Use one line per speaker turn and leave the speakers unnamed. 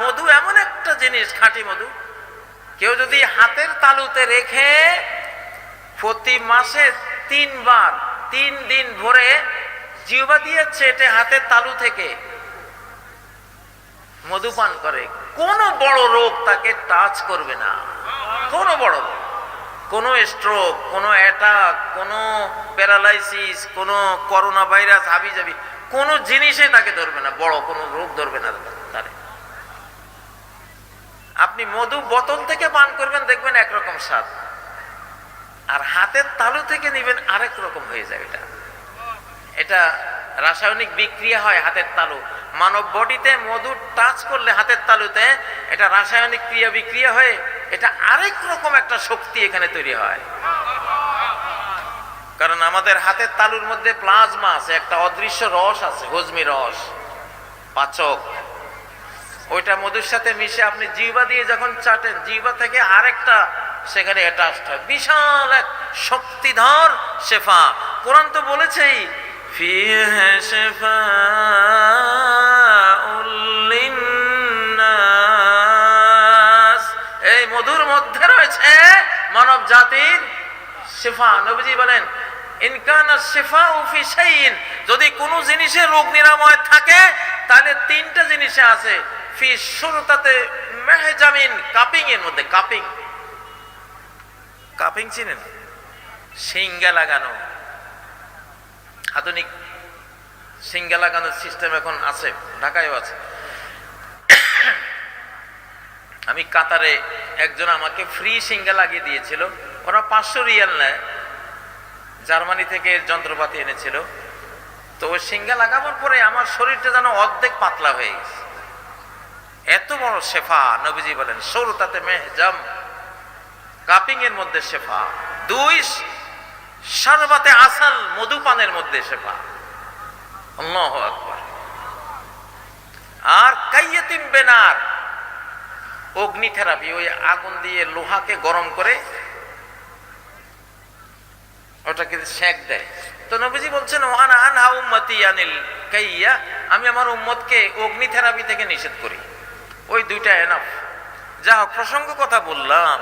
মধু এমন একটা জিনিস, খাঁটি মধু, কেউ যদি হাতের তালুতে রেখে প্রতি মাসে তিনবার, তিন দিন ভরে জিহ্বা দিয়ে চেটে হাতের তালু থেকে, মধুপান করে, কোনো বড় রোগ তাকে টাচ করবে না। কোনো বড় রোগ কোনো স্ট্রোক কোনো অ্যাটাক কোনো প্যারালাইসিস কোনো করোনা ভাইরাস হাবি যাবি কোনো জিনিসে তাকে ধরবে না, বড় কোনো রোগ ধরবে না তারে। আপনি মধু বোতল থেকে পান করবেন, দেখবেন একরকম স্বাদ। আর হাতের তালু থেকে নিবেন, আরেক রকম হয়ে যায় এটা। এটা রাসায়নিক বিক্রিয়া হয় হাতের তালু। মানব বডিতে মধু টাচ করলে হাতের তালুতে এটা রাসায়নিক ক্রিয়া বিক্রিয়া হয়ে এটা আরেক রকম একটা শক্তি এখানে তৈরি হয়। কারণ আমাদের হাতের তালুর মধ্যে প্লাজমা আছে, একটা অদৃশ্য রস আছে, হজমি রস, পাচক। ওইটা মধুর সাথে মিশে আপনি জিহ্বা দিয়ে যখন চাটেন, জিহ্বা থেকে আরেকটা সেখানে অ্যাটাচড হয়। বিশাল এক শক্তিধর শেফা। কোরআন তো বলেছেই, ফিহে শেফা। মধুর মধ্যে রয়েছে মানব জাতির শেফা। নবীজি বলেন যদি কোনো জিনিসে রোগ নিরাময় থাকে, তাহলে তিনটা জিনিসে আছে। ফি মেহজামিন মধ্যে, কাপিং। কাপিং চিনেন? আধুনিক সিঙ্গা লাগানোর সিস্টেম এখন আছে, ঢাকায়ও আছে। আমি কাতারে একজন আমাকে ফ্রি সিঙ্গা লাগিয়ে দিয়েছিল। ওরা পাঁচশো রিয়াল নেয়। জার্মানি থেকে যন্ত্রপাতি এনেছিল। তো ওই সিঙ্গা লাগাবার পরে আমার শরীরটা যেন অর্ধেক পাতলা হয়ে গেছে। এত বড় শেফা, নবীজি বলেন, সরু সৌরতাতে মেহজাম কাপিং এর মধ্যে শেফা, দুই সর্বাতে আসাল মধুপানের মধ্যে শেফা। আল্লাহ আকবার। আর কাইয়াতিম বেনার অগ্নি থেরাপি ওই আগুন দিয়ে লোহাকে গরম করে ওটাকে সেক দেয়। তো নবীজি বলছেন, ওয়ান আনহা উম্মতি আনিল কাইয়া আমি আমার উম্মতকে অগ্নি থেরাপি থেকে নিষেধ করি। ওই দুইটা এনাফ যা প্রসঙ্গ কথা বললাম।